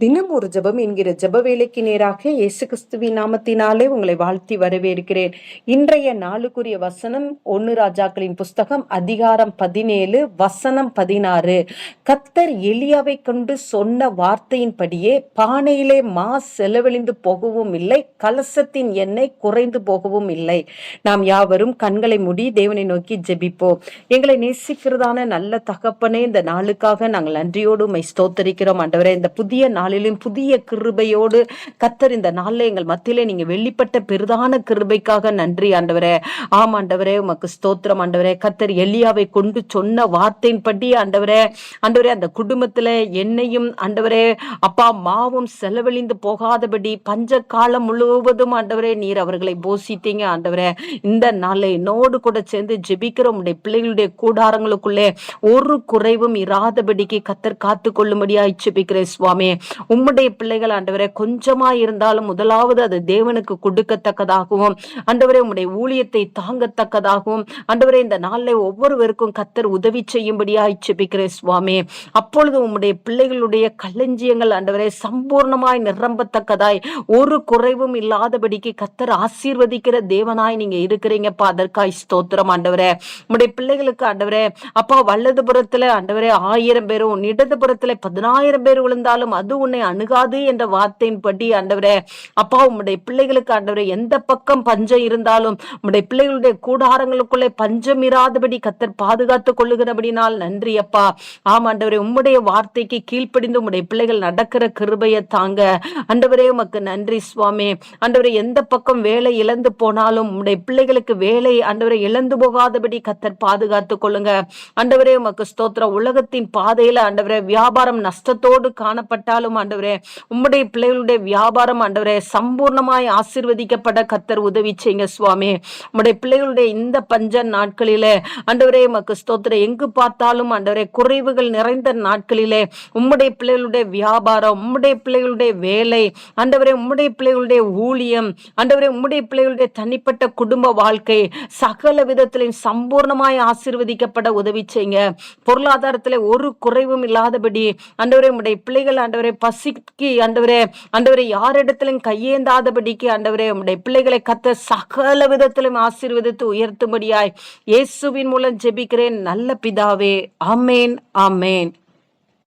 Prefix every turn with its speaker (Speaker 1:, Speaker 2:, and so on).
Speaker 1: தினம் ஒரு ஜபம் என்கிற ஜப வேலைக்கு நேராக இயேசு கிறிஸ்துவின் நாமத்தினாலே உங்களை வாழ்த்தி வரவேற்கிறேன். இன்றைய நாளுக்குரிய வசனம் ஒன்னு ராஜாக்களின் புஸ்தகம் அதிகாரம் பதினேழு வசனம் பதினாறு. கத்தர் எலியாவை கொண்டு சொன்ன வார்த்தையின்படியே பானையிலே மா செலவழிந்து போகவும் இல்லை கலசத்தின் எண்ணெய் குறைந்து போகவும் இல்லை. நாம் யாவரும் கண்களை மூடி தேவனை நோக்கி ஜெபிப்போம். எங்களை நேசிக்கிறதான நல்ல தகப்பனே இந்த நாளுக்காக நாங்கள் நன்றியோடு உம்மை ஸ்தோத்தரிக்கிறோம். ஆண்டவரே இந்த புதிய நாள் நாளிலும் புதிய கிருபையோடு கத்தர் இந்த நாளில் எங்கள் மத்தியிலே நீங்க வெளிப்பட்ட பெரிதான கிருபைக்காக நன்றி ஆண்டவரே. ஆம் ஆண்டவரே உமக்கு ஸ்தோத்திரம் ஆண்டவரே. கத்தர் எலியாவை கொண்டு சொன்ன வார்த்தையின்படி ஆண்டவரே ஆண்டவரே அந்த குடும்பத்துல என்னையும் ஆண்டவரே அப்பா மாவும் செலவழிந்து போகாதபடி பஞ்ச காலம் முழுவதும் ஆண்டவரே நீர் அவர்களை போசித்தீங்க ஆண்டவரே. இந்த நாளை என்னோடு கூட சேர்ந்து ஜெபிக்கிற உடைய பிள்ளைகளுடைய கூடாரங்களுக்குள்ளே ஒரு குறைவும் இராதபடிக்கு கத்தர் காத்து கொள்ளும்படியா ஜெபிக்கிறேன் சுவாமி. உம்முடைய பிள்ளைகள் ஆண்டவரே கொஞ்சமா இருந்தாலும் முதலாவது அது தேவனுக்கு கொடுக்கத்தக்கதாகவும் ஆண்டவரே உம்முடைய ஊழியத்தை தாங்கத்தக்கதாகவும் ஆண்டவரே இந்த நாளில் ஒவ்வொருவருக்கும் கத்தர் உதவி செய்யும்படியாய் செபிக்கிறேன் சுவாமி. அப்பொழுது உம்முடைய பிள்ளைகளுடைய களஞ்சியங்கள் ஆண்டவரே சம்பூர்ணமாய் நிரம்பத்தக்கதாய் ஒரு குறைவும் இல்லாதபடிக்கு கத்தர் ஆசீர்வதிக்கிற தேவனாய் நீங்க இருக்கிறீங்கப்பா. அதற்காய் ஸ்தோத்திரம் ஆண்டவரே. உம்முடைய பிள்ளைகளுக்கு ஆண்டவரே அப்பா வலதுபுறத்துல ஆண்டவரே ஆயிரம் பேரும் இடதுபுறத்துல பதினாயிரம் பேர் விழுந்தாலும் அது உன்னை அணுகாது என்ற வார்த்தையின்படி ஆண்டவரே அப்பா உம்முடைய பிள்ளைகளுக்கு ஆண்டவரே எந்த பக்கம் பஞ்சம் இருந்தாலும் உம்முடைய பிள்ளைகளுடைய கூடாரங்களுக்குள்ளே பஞ்சம் இராதபடி கத்தர் பாதுகாத்துக் கொள்ளுகிறபடினால் நன்றி அப்பா. ஆம் ஆண்டவரே உம்முடைய வார்த்தைக்கு கீழ்ப்படிந்து உம்முடைய பிள்ளைகள் நடக்கிற கிருபையை தாங்க. ஆண்டவரே உமக்கு நன்றி சுவாமி. ஆண்டவரே எந்த பக்கம் வேலை இழந்து போனாலும் உம்முடைய பிள்ளைகளுக்கு வேலை ஆண்டவரை இழந்து போகாதபடி கத்தர் பாதுகாத்துக் கொள்ளுங்க. ஆண்டவரே உமக்கு ஸ்தோத்திர உலகத்தின் பாதையில ஆண்டவரே வியாபாரம் நஷ்டத்தோடு காணப்பட்டாலும் ஆண்டவரே. உம்முடைய பிள்ளைகளுடைய வியாபாரம் ஆண்டவரே. சம்பூர்ணமாய் ஆசிர்வதிக்கப்பட கத்தர் உதவி செய்யுங்க சுவாமி. உம்முடைய பிள்ளைகளுடைய இந்த பஞ்ச நாட்களிலே ஆண்டவரே மக்கு ஸ்தோத்திர எங்கு பார்த்தாலும் ஆண்டவரே குறைவுகள் நிறைந்த நாட்களிலே உம்முடைய பிள்ளைகளுடைய வியாபாரம் உம்முடைய பிள்ளைகளுடைய வேலை ஆண்டவரே உம்முடைய பிள்ளைகளுடைய ஊழியம் ஆண்டவரே உம்முடைய பிள்ளைகளுடைய தனிப்பட்ட குடும்ப வாழ்க்கை சகல விதத்திலையும் சம்பூர்ணமாய் ஆசிர்வதிக்கப்பட உதவி செய்யுங்க. பொருளாதாரத்தில் ஒரு குறைவும் இல்லாதபடி ஆண்டவரே உம்முடைய பிள்ளைகள் ஆண்டவரை பசிக்கு ஆண்டவரே ஆண்டவரை யாரிடத்திலும் கையேந்தாதபடிக்கு ஆண்டவரே உம்முடைய பிள்ளைகளை கத்த சகல விதத்திலும் ஆசீர்வதித்து உயர்த்தும்படியாய் இயேசுவின் மூலம் ஜெபிக்கிறேன். நல்ல பிதாவே ஆமேன் ஆமேன்.